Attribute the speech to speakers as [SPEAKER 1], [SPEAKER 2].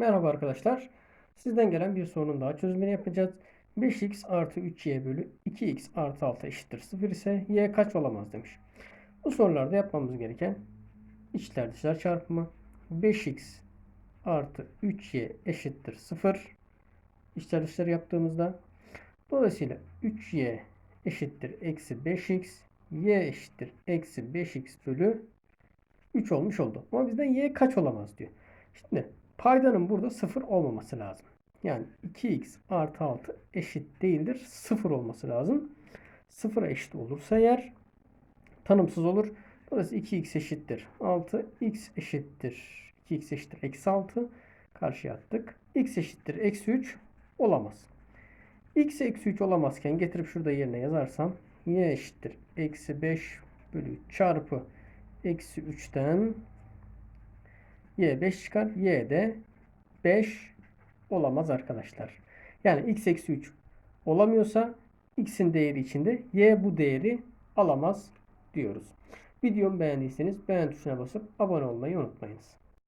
[SPEAKER 1] Merhaba arkadaşlar. Sizden gelen bir sorunun daha çözümünü yapacağız. 5x artı 3y bölü 2x artı 6 eşittir 0 ise y kaç olamaz demiş. Bu sorularda yapmamız gereken içler dışlar çarpımı 5x artı 3y eşittir 0 içler dışlar yaptığımızda dolayısıyla 3y eşittir eksi 5x y eşittir eksi 5x bölü 3 olmuş oldu. Ama bizden y kaç olamaz diyor. Şimdi paydanın burada 0 olmaması lazım. Yani 2x artı 6 eşit değildir. 0 olması lazım. 0'a eşit olursa eğer tanımsız olur. Dolayısıyla 2x eşittir 6. x eşittir 2x eşittir eksi 6. Karşıya attık. x eşittir eksi 3 olamaz. x eksi 3 olamazken getirip şurada yerine yazarsam y eşittir eksi 5 bölü 3 çarpı eksi 3'ten y 5 çıkar. y de 5 olamaz arkadaşlar. Yani x eksi 3 olamıyorsa x'in değeri içinde y bu değeri alamaz diyoruz. Videomu beğendiyseniz beğen tuşuna basıp abone olmayı unutmayınız.